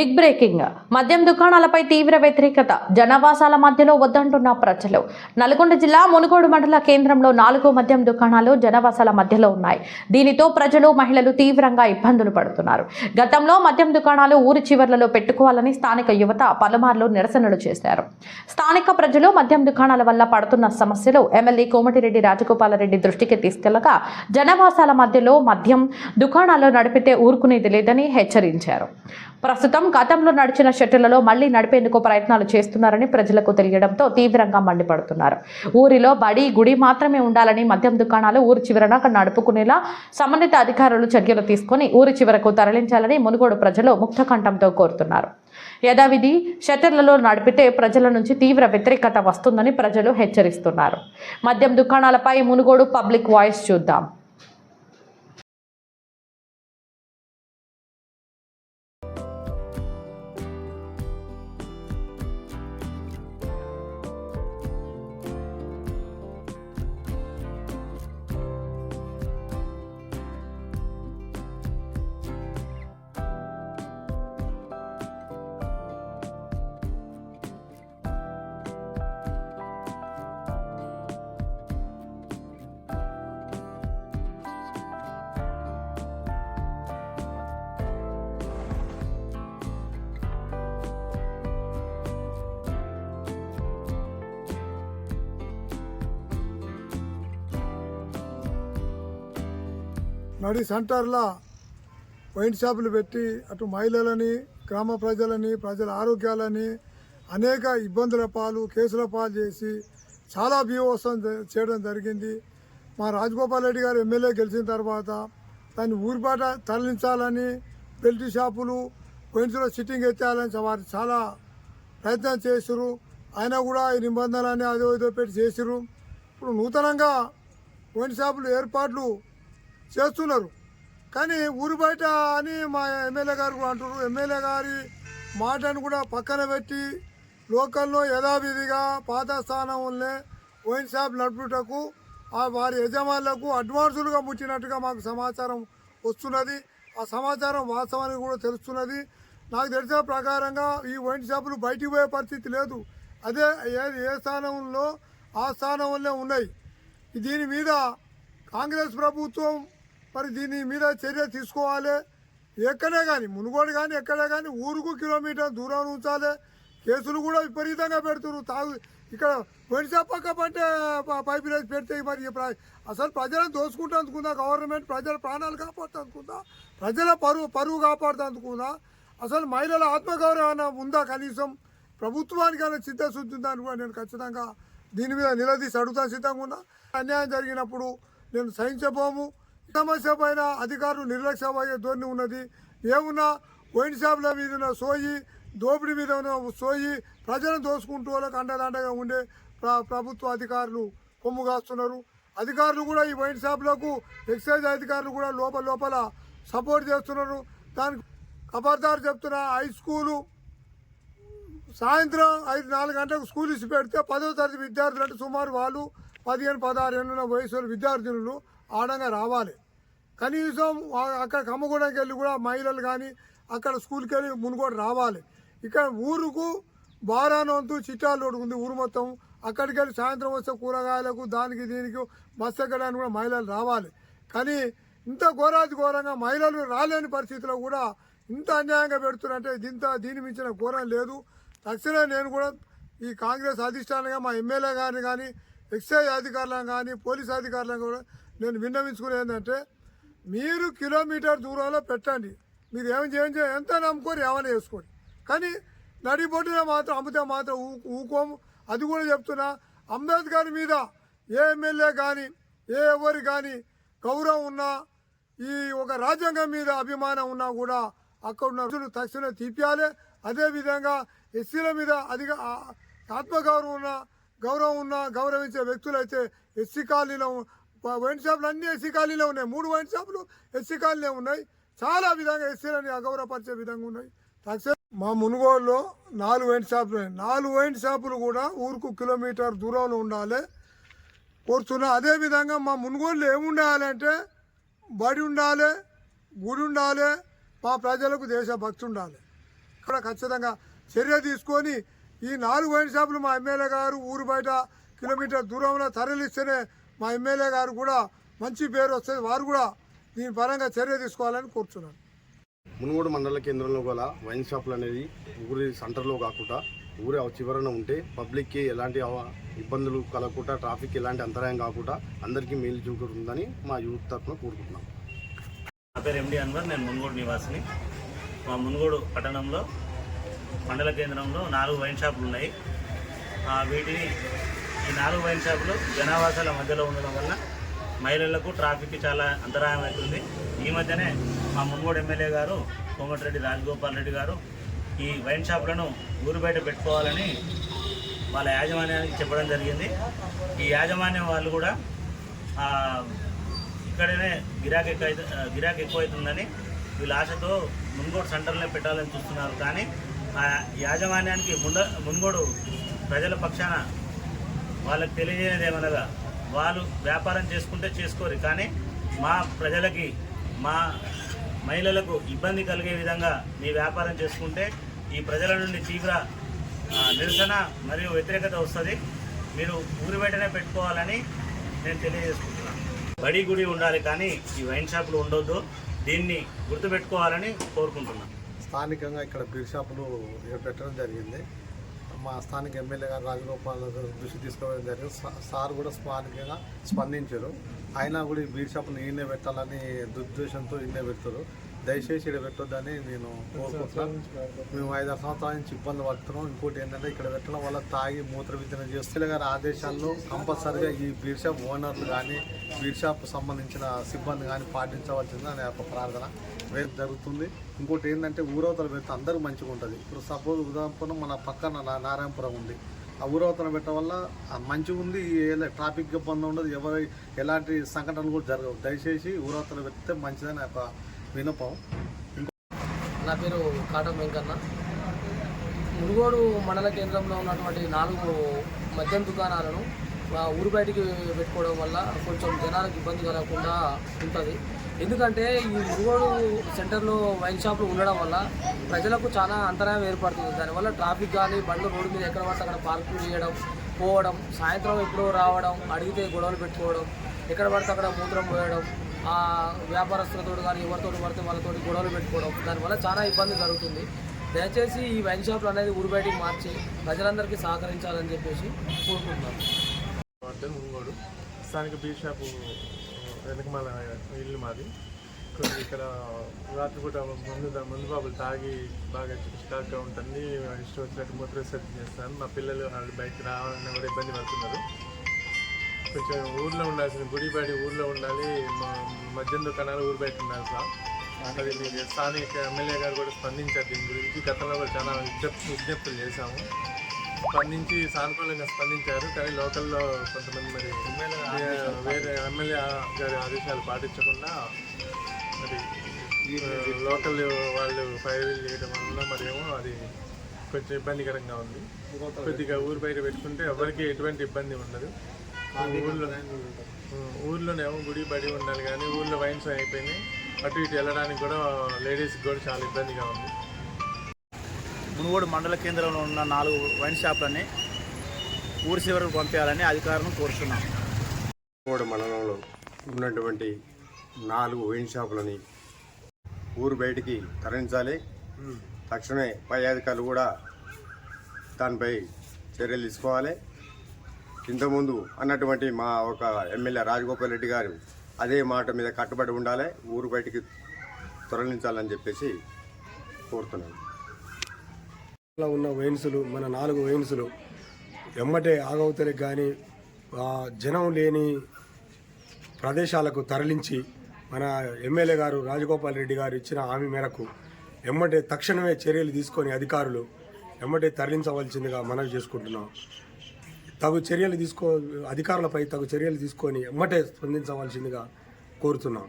Big breaking. మద్యం దుకాణాలపై తీవ్ర వ్యతిరేకత. జనవాసాల మధ్యలో వద్దంటున్న ప్రజలు. నల్గొండ జిల్లా మునుగోడు మండల కేంద్రంలో నాలుగు మద్యం దుకాణాలు జనావాసాల మధ్యలో ఉన్నాయి. దీనితో ప్రజలు మహిళలు తీవ్రంగా ఇబ్బందులు పడుతున్నారు. గతంలో మద్యం దుకాణాలు ఊరి చివర్లలో పెట్టుకోవాలని స్థానిక యువత పలుమార్లు నిరసనలు చేశారు. స్థానిక ప్రజలు మద్యం దుకాణాల వల్ల పడుతున్న సమస్యలు ఎమ్మెల్యే కోమటిరెడ్డి రాజగోపాలరెడ్డి దృష్టికి తీసుకెళ్ళగా జనవాసాల మధ్యలో మద్యం దుకాణాలు నడిపితే ఊరుకునేది లేదని హెచ్చరించారు. ప్రస్తుతం గతంలో నడిచిన షటిళ్ళలో మళ్ళీ నడిపేందుకు ప్రయత్నాలు చేస్తున్నారని ప్రజలకు తెలియడంతో తీవ్రంగా మండిపడుతున్నారు. ఊరిలో బడి గుడి మాత్రమే ఉండాలని మద్యం దుకాణాలు ఊరి చివరన నడుపుకునేలా సంబంధిత అధికారులు చర్యలు తీసుకొని ఊరి చివరకు తరలించాలని మునుగోడు ప్రజలు ముక్తకంఠంతో కోరుతున్నారు. యథావిధి షట్టర్లలో నడిపితే ప్రజల నుంచి తీవ్ర వ్యతిరేకత వస్తుందని ప్రజలు హెచ్చరిస్తున్నారు. మద్యం దుకాణాలపై మునుగోడు పబ్లిక్ వాయిస్ చూద్దాం. నడి సెంటర్లో వైన్ షాపులు పెట్టి అటు మహిళలని గ్రామ ప్రజలని ప్రజల ఆరోగ్యాలని అనేక ఇబ్బందుల పాలు కేసుల పాలు చేసి చాలా బీభత్సం చేయడం జరిగింది. మా రాజగోపాల్ రెడ్డి గారు ఎమ్మెల్యే గెలిచిన తర్వాత దాన్ని ఊరిపాట తరలించాలని బెల్ట్ షాపులు వైన్స్లో సిట్టింగ్ ఎత్తాలని వారు చాలా ప్రయత్నం చేసిరు ఆయన కూడా ఈ నిబంధనలని అదో ఇదో పెట్టి చేసిరు ఇప్పుడు నూతనంగా వైన్ షాపులు ఏర్పాట్లు చేస్తున్నారు. కానీ ఊరు బయట అని మా ఎమ్మెల్యే గారు కూడా అంటారు ఎమ్మెల్యే గారి మాటను కూడా పక్కన పెట్టి లోకల్లో యథావిధిగా పాత స్థానంలోనే వైన్ షాప్ నడుపుటకు ఆ వారి యజమానులకు అడ్వాన్సులుగా ముట్టినట్టుగా మాకు సమాచారం వస్తున్నది. ఆ సమాచారం వాస్తవానికి కూడా తెలుస్తున్నది. నాకు తెలిసిన ప్రకారంగా ఈ వైన్ షాపులు బయటికి పోయే పరిస్థితి లేదు. అదే ఏ ఏ స్థానంలో ఆ స్థానంలో ఉన్నాయి. దీని మీద కాంగ్రెస్ ప్రభుత్వం మరి దీని మీద చర్య తీసుకోవాలి. ఎక్కడే కానీ మునుగోడు కానీ ఎక్కడే కానీ ఊరుకు కిలోమీటర్ దూరం ఉంచాలి. కేసులు కూడా విపరీతంగా పెడుతున్నారు. తాగు ఇక్కడ వెడిసా పక్క పట్టే పైపు వేసి పెడితే మరి ప్ర- అసలు ప్రజలను దోసుకుంటా అనుకుందా గవర్నమెంట్ ప్రజల ప్రాణాలు కాపాడుతూ అందుకుందా ప్రజల పరువు పరువు కాపాడుతా అనుకుందా అసలు మహిళల ఆత్మగౌరవం ఉందా కనీసం? ప్రభుత్వానికైనా చిత్తశుద్ధి ఉందా అని కూడా నేను ఖచ్చితంగా దీని మీద నిలదీసి అడుగుతా సిద్ధంగా ఉన్నా. అన్యాయం జరిగినప్పుడు నేను సహించబోము. సమస్య పైన అధికారులు నిర్లక్ష్యమయ్యే ధోరణి ఉన్నది. ఏమున్నా వైన్ షాపుల మీద సోయి దోపిడీ మీద సోయి ప్రజలను దోసుకుంటూ వాళ్ళకి అండదండగా ఉండే ప్రభుత్వ అధికారులు కొమ్ము కాస్తున్నారు. అధికారులు కూడా ఈ వైన్ షాపులకు ఎక్సైజ్ అధికారులు కూడా లోపల లోపల సపోర్ట్ చేస్తున్నారు. దానికి ఖబర్దారు చెప్తున్న హై స్కూలు సాయంత్రం ఐదు నాలుగు గంటలకు స్కూల్ ఇచ్చి పెడితే పదో తరగతి విద్యార్థులు అంటే సుమారు వాళ్ళు పదిహేను పదహారు ఏళ్ళున్న వయసు వాళ్ళ విద్యార్థినులు ఆడంగా రావాలి. కనీసం అక్కడ కమ్మగూడకి వెళ్ళి కూడా మహిళలు కానీ అక్కడ స్కూల్కి వెళ్ళి మునుగోడు రావాలి. ఇక్కడ ఊరుకు బారానంతు చిట్టాలు ఉంది ఊరు మొత్తం. అక్కడికి వెళ్ళి సాయంత్రం వస్తే కూరగాయలకు దానికి దీనికి బస్సు ఎక్కడానికి కూడా మహిళలు రావాలి. కానీ ఇంత ఘోరాది ఘోరంగా మహిళలు రాలేని పరిస్థితిలో కూడా ఇంత అన్యాయంగా పెడుతున్నారంటే దీంతో దీని మించిన ఘోరం లేదు. తక్షణమే నేను కూడా ఈ కాంగ్రెస్ అధిష్టానంగా మా ఎమ్మెల్యే గారిని కానీ ఎక్సైజ్ అధికారులను కానీ పోలీస్ అధికారులను కూడా నేను విన్నవించుకునేది ఏంటంటే మీరు కిలోమీటర్ దూరంలో పెట్టండి. మీరు ఏం చేయండి ఎంత నమ్ముకొని ఏమైనా చేసుకోండి. కానీ నడిబొడ్డున మాత్రం అమ్మితే మాత్రం ఊ ఊకోము. అది కూడా చెప్తున్నా అంబేద్కర్ మీద ఏ ఎమ్మెల్యే కానీ ఏ ఎవరు కానీ గౌరవం ఉన్నా ఈ ఒక రాజ్యాంగం మీద అభిమానం ఉన్నా కూడా అక్కడ ఉన్న రోజులు తక్షణం తీపియాలి. అదేవిధంగా ఎస్సీల మీద అధిక ఆత్మగౌరవం ఉన్న గౌరవం ఉన్న గౌరవించే వ్యక్తులైతే ఎస్సీ కాలనీలో వైన్ షాపులు అన్ని ఎస్సీ కాలనీలో ఉన్నాయి. మూడు వైన్ షాపులు ఎస్సీ కాలనీలో ఉన్నాయి. చాలా విధంగా ఎస్సీలని అగౌరవపరిచే విధంగా ఉన్నాయి. తక్షణం మా మునుగోడులో నాలుగు వైన్ షాపులు ఉన్నాయి. నాలుగు వైన్ షాపులు కూడా ఊరుకు కిలోమీటర్ దూరంలో ఉండాలి. కోరుతున్నా అదేవిధంగా మా మునుగోడులో ఏముండాలంటే బడి ఉండాలి గుడి ఉండాలి మా ప్రజలకు దేశభక్తి ఉండాలి. ఇక్కడ ఖచ్చితంగా చర్య తీసుకొని ఈ నాలుగు వైన్ షాపులు మా ఎమ్మెల్యే గారు ఊరు బయట కిలోమీటర్ దూరంలో తరలిస్తేనే మా ఎమ్మెల్యే గారు కూడా మంచి పేరు వస్తుంది. వారు కూడా దీని పరంగా చర్య తీసుకోవాలని కోరుతున్నాను మునుగోడు మండల కేంద్రంలో గల వైన్ షాపులు అనేది ఊరి సెంటర్లో కాకుండా ఊరి చివరన ఉంటే పబ్లిక్కి ఎలాంటి అవ- ఇబ్బందులు కలగకుండా ట్రాఫిక్ ఎలాంటి అంతరాయం కాకుండా అందరికీ మేలు చూకుంటుందని మా యూత్ తరఫున కోరుకుంటున్నాం. నా పేరు ఎండి అన్వర్ నేను మున్గోడు నివాసిని. మా మున్గోడు పట్టణంలో మండల కేంద్రంలో నాలుగు వైన్ షాపులు ఉన్నాయి. వీటిని ఈ నాలుగు వైన్ షాపులు జనావాసాల మధ్యలో ఉండడం వల్ల మహిళలకు ట్రాఫిక్కి చాలా అంతరాయం అవుతుంది. ఈ మధ్యనే మా మున్గోడు ఎమ్మెల్యే గారు కోమటిరెడ్డి రాజగోపాల్ రెడ్డి గారు ఈ వైన్ షాపులను ఊరు బయట పెట్టుకోవాలని వాళ్ళ యాజమాన్యానికి చెప్పడం జరిగింది. ఈ యాజమాన్యం వాళ్ళు కూడా ఇక్కడనే గిరాకీ ఎక్కువ గిరాకీ ఎక్కువ అవుతుందని వీళ్ళ ఆశతో మున్గోడు సెంటర్లో పెట్టాలని చూస్తున్నారు. కానీ ఆ యాజమాన్యానికి ముండ మున్గోడు ప్రజల పక్షాన వాళ్ళకి తెలియజేయనిది ఏమనగా వాళ్ళు వ్యాపారం చేసుకుంటే చేసుకోరు. కానీ మా ప్రజలకి మా మహిళలకు ఇబ్బంది కలిగే విధంగా మీ వ్యాపారం చేసుకుంటే ఈ ప్రజల నుండి తీవ్ర నిరసన మరియు వ్యతిరేకత వస్తుంది. మీరు ఊరి బయటనే పెట్టుకోవాలని నేను తెలియజేసుకుంటున్నాను బడి గుడి ఉండాలి కానీ ఈ వైన్ షాపులు ఉండొద్దు. దీన్ని గుర్తుపెట్టుకోవాలని కోరుకుంటున్నాను స్థానికంగా ఇక్కడ బీర్ షాపులు పెట్టడం జరిగింది. మా స్థానిక ఎమ్మెల్యే గారు రాజగోపాల్ దృష్టి తీసుకోవడం జరిగింది. సార్ కూడా స్థానికంగా స్పందించారు. అయినా కూడా ఈ బీర్ షాపుని ఈయనే పెట్టాలని దుర్దేశంతో ఈయనే పెడతారు. దయచేసి ఇక్కడ పెట్టొద్దని నేను కోరుకుంటున్నాను మేము ఐదు సంవత్సరాల నుంచి ఇబ్బంది పడుతున్నాం. ఇంకోటి ఏంటంటే ఇక్కడ పెట్టడం వల్ల తాగి మూత్ర విత్తనం చేస్తే గారి ఆదేశాల్లో కంపల్సరిగా ఈ బీర్ షాప్ ఓనర్లు కానీ బీర్ షాప్ సంబంధించిన సిబ్బంది కానీ పాటించవలసింది అనే ఒక ప్రార్థన రేపు జరుగుతుంది. ఇంకోటి ఏంటంటే ఊరవతల పెడితే అందరూ మంచిగా ఉంటుంది. ఇప్పుడు సపోజ్ ఉదాహరణ మన పక్కన నారాయణపురం ఉంది. ఆ ఊరవతల పెట్టడం వల్ల మంచిగా ఉంది ట్రాఫిక్ ఇబ్బంది ఉండదు ఎవరి ఎలాంటి సంఘటనలు కూడా జరగవు. దయచేసి ఊరవతల పెడితే మంచిదని ఒక వినపం. నా పేరు కాటం వెంకన్న. మునుగోడు మండల కేంద్రంలో ఉన్నటువంటి నాలుగు మద్యం దుకాణాలను మా ఊరు బయటికి పెట్టుకోవడం వల్ల కొంచెం జనాలకు ఇబ్బంది కలగకుండా ఉంటుంది. ఎందుకంటే ఈ మునుగోడు సెంటర్లో వైన్ షాపులు ఉండడం వల్ల ప్రజలకు చాలా అంతరాయం ఏర్పడుతుంది. దానివల్ల ట్రాఫిక్ కానీ బండ్లు రోడ్డు మీద ఎక్కడ పడితే అక్కడ పార్కింగ్ చేయడం పోవడం సాయంత్రం ఎప్పుడో రావడం అడిగితే గొడవలు పెట్టుకోవడం ఎక్కడ పడితే అక్కడ మూత్రం పోయడం వ్యాపారస్తులతో కానీ ఎవరితో పడితే వాళ్ళతో గొడవలు పెట్టుకోవడం దానివల్ల చాలా ఇబ్బంది జరుగుతుంది. దయచేసి ఈ వైన్ షాప్లు అనేది ఊరు బయటికి మార్చి ప్రజలందరికీ సహకరించాలని చెప్పేసి కోరుకుంటున్నాను. ముంగోడు. స్థానిక బీ షాపు వెనకమాల ఇల్లు మాది. ఇక్కడ ఇక్కడ రాత్రిపూట ముందు ముందు బాబులు తాగి బాగా స్టాక్గా ఉంటుంది ఇష్టం వచ్చినట్టు మూత్ర విసర్జన చేస్తాను. మా పిల్లలు వాళ్ళు బయటకు రావాలన్నా కూడా ఇబ్బంది పడుతున్నారు. కొంచెం ఊర్లో ఉండాల్సిన గుడి బయట ఊర్లో ఉండాలి మా మద్యం దుకాణాలు ఊరు బయట ఉండాలి సార్. అది మీకు స్థానిక ఎమ్మెల్యే గారు కూడా స్పందించారు దీని గురించి. గతంలో కూడా చాలా విజ్ఞప్తి విజ్ఞప్తులు చేశాము. స్పందించి సానుకూలంగా స్పందించారు కానీ లోకల్లో కొంతమంది మరి వేరే ఎమ్మెల్యే గారి ఆదేశాలు పాటించకుండా మరి లోకల్ వాళ్ళు ఫైర్ చేయడం వల్ల మరి ఏమో అది కొంచెం ఇబ్బందికరంగా ఉంది. కొద్దిగా ఊరు బయట పెట్టుకుంటే ఎవరికి ఎటువంటి ఇబ్బంది ఉండదు. ఊళ్ళో ఊర్లోనేమో గుడి బడి ఉండాలి కానీ ఊర్లో వైన్స్ అయిపోయినాయి. అటు ఇటు వెళ్ళడానికి కూడా లేడీస్కి కూడా చాలా ఇబ్బందిగా ఉంది. మునుగోడు మండల కేంద్రంలో ఉన్న నాలుగు వైన్ షాపులని ఊరి చివరకు పంపించాలని అధికారులను కోరుతున్నాం. కోడ మండలంలో ఉన్నటువంటి నాలుగు వైన్ షాపులని ఊరు బయటికి తరలించాలి. తక్షణమే పై అధికారులు కూడా దానిపై చర్యలు తీసుకోవాలి. ఇంతకుముందు అన్నటువంటి మా ఒక ఎమ్మెల్యే రాజగోపాల్ రెడ్డి గారు అదే మాట మీద కట్టుబడి ఉండాలి ఊరు బయటికి తరలించాలని చెప్పేసి కోరుతున్నాను. ఉన్న వైన్సులు మన నాలుగు వైన్సులు ఎమ్మటే ఆగవతలకు కానీ జనం లేని ప్రదేశాలకు తరలించి మన ఎమ్మెల్యే గారు రాజగోపాల్ రెడ్డి గారు ఇచ్చిన హామీ మేరకు ఎమ్మటే తక్షణమే చర్యలు తీసుకొని అధికారులు ఎమ్మటే తరలించవలసిందిగా మనవి చేసుకుంటున్నాం. తగు చర్యలు తీసుకో అధికారులపై తగు చర్యలు తీసుకొని ఎమ్మటే స్పందించవలసిందిగా కోరుతున్నాం.